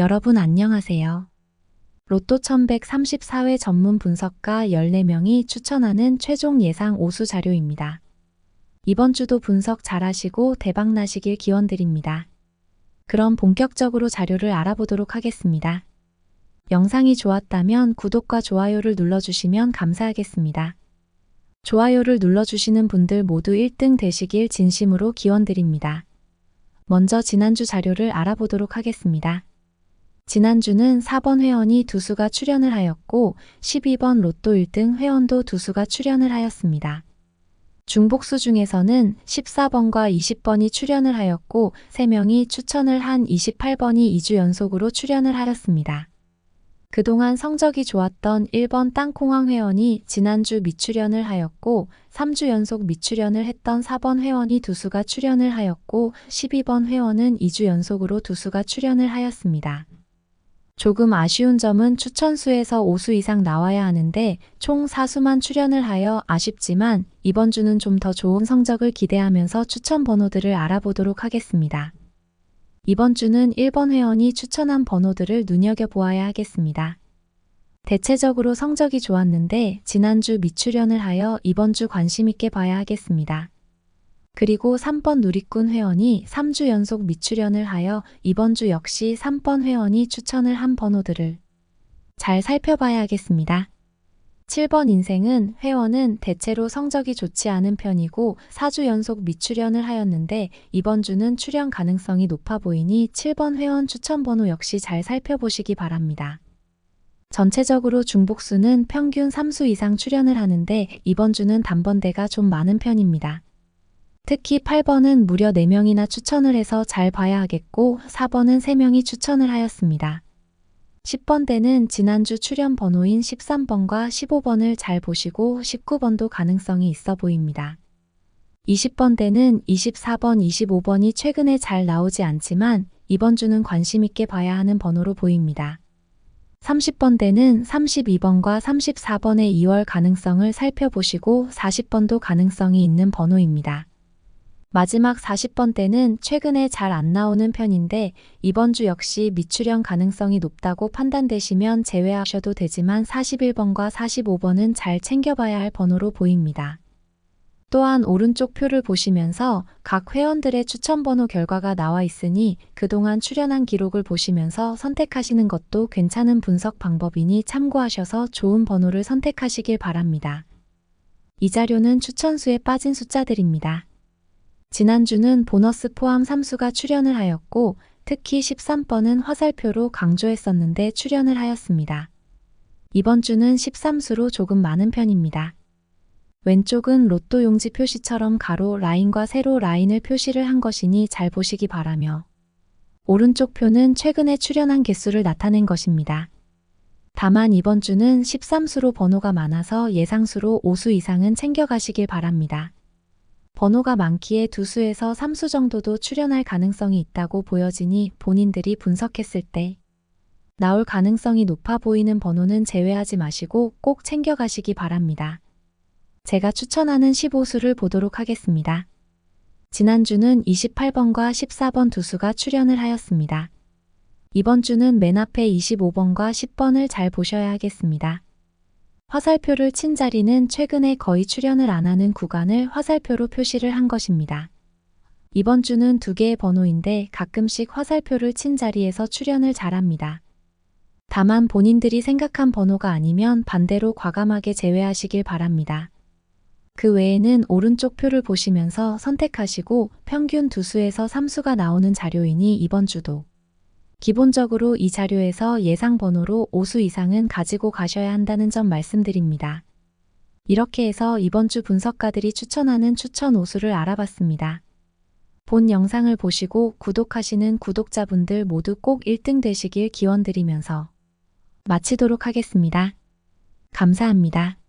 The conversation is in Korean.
여러분 안녕하세요. 로또 1134회 전문 분석가 14명이 추천하는 최종 예상 오수 자료입니다. 이번 주도 분석 잘하시고 대박 나시길 기원드립니다. 그럼 본격적으로 자료를 알아보도록 하겠습니다. 영상이 좋았다면 구독과 좋아요를 눌러주시면 감사하겠습니다. 좋아요를 눌러주시는 분들 모두 1등 되시길 진심으로 기원드립니다. 먼저 지난주 자료를 알아보도록 하겠습니다. 지난주는 4번 회원이 두수가 출연을 하였고 12번 로또 1등 회원도 두수가 출연을 하였습니다. 중복수 중에서는 14번과 20번이 출연을 하였고 3명이 추천을 한 28번이 2주 연속으로 출연을 하였습니다. 그동안 성적이 좋았던 1번 땅콩왕 회원이 지난주 미출연을 하였고 3주 연속 미출연을 했던 4번 회원이 두수가 출연을 하였고 12번 회원은 2주 연속으로 두수가 출연을 하였습니다. 조금 아쉬운 점은 추천수에서 5수 이상 나와야 하는데 총 4수만 출연을 하여 아쉽지만 이번 주는 좀 더 좋은 성적을 기대하면서 추천 번호들을 알아보도록 하겠습니다. 이번 주는 1번 회원이 추천한 번호들을 눈여겨보아야 하겠습니다. 대체적으로 성적이 좋았는데 지난주 미출연을 하여 이번 주 관심있게 봐야 하겠습니다. 그리고 3번 누리꾼 회원이 3주 연속 미출연을 하여 이번 주 역시 3번 회원이 추천을 한 번호들을 잘 살펴봐야 하겠습니다. 7번 인생은 회원은 대체로 성적이 좋지 않은 편이고 4주 연속 미출연을 하였는데 이번 주는 출연 가능성이 높아 보이니 7번 회원 추천 번호 역시 잘 살펴보시기 바랍니다. 전체적으로 중복수는 평균 3수 이상 출연을 하는데 이번 주는 단번대가 좀 많은 편입니다. 특히 8번은 무려 4명이나 추천을 해서 잘 봐야 하겠고 4번은 3명이 추천을 하였습니다. 10번 대는 지난주 출연 번호인 13번과 15번을 잘 보시고 19번도 가능성이 있어 보입니다. 20번 대는 24번, 25번이 최근에 잘 나오지 않지만 이번 주는 관심 있게 봐야 하는 번호로 보입니다. 30번 대는 32번과 34번의 2월 가능성을 살펴보시고 40번도 가능성이 있는 번호입니다. 마지막 40번 대는 최근에 잘 안 나오는 편인데 이번 주 역시 미출연 가능성이 높다고 판단되시면 제외하셔도 되지만 41번과 45번은 잘 챙겨봐야 할 번호로 보입니다. 또한 오른쪽 표를 보시면서 각 회원들의 추천 번호 결과가 나와 있으니 그동안 출연한 기록을 보시면서 선택하시는 것도 괜찮은 분석 방법이니 참고하셔서 좋은 번호를 선택하시길 바랍니다. 이 자료는 추천수에 빠진 숫자들입니다. 지난주는 보너스 포함 3수가 출연을 하였고 특히 13번은 화살표로 강조했었는데 출연을 하였습니다. 이번 주는 13수로 조금 많은 편입니다. 왼쪽은 로또 용지 표시처럼 가로 라인과 세로 라인을 표시를 한 것이니 잘 보시기 바라며 오른쪽 표는 최근에 출연한 개수를 나타낸 것입니다. 다만 이번 주는 13수로 번호가 많아서 예상수로 5수 이상은 챙겨가시길 바랍니다. 번호가 많기에 두 수에서 3수 정도도 출연할 가능성이 있다고 보여지니 본인들이 분석했을 때 나올 가능성이 높아 보이는 번호는 제외하지 마시고 꼭 챙겨가시기 바랍니다. 제가 추천하는 15수를 보도록 하겠습니다. 지난주는 28번과 14번 두 수가 출연을 하였습니다. 이번 주는 맨 앞에 25번과 10번을 잘 보셔야 하겠습니다. 화살표를 친 자리는 최근에 거의 출연을 안 하는 구간을 화살표로 표시를 한 것입니다. 이번 주는 두 개의 번호인데 가끔씩 화살표를 친 자리에서 출연을 잘합니다. 다만 본인들이 생각한 번호가 아니면 반대로 과감하게 제외하시길 바랍니다. 그 외에는 오른쪽 표를 보시면서 선택하시고 평균 두 수에서 3수가 나오는 자료이니 이번 주도 기본적으로 이 자료에서 예상 번호로 5수 이상은 가지고 가셔야 한다는 점 말씀드립니다. 이렇게 해서 이번 주 분석가들이 추천하는 추천 5수를 알아봤습니다. 본 영상을 보시고 구독하시는 구독자분들 모두 꼭 1등 되시길 기원드리면서 마치도록 하겠습니다. 감사합니다.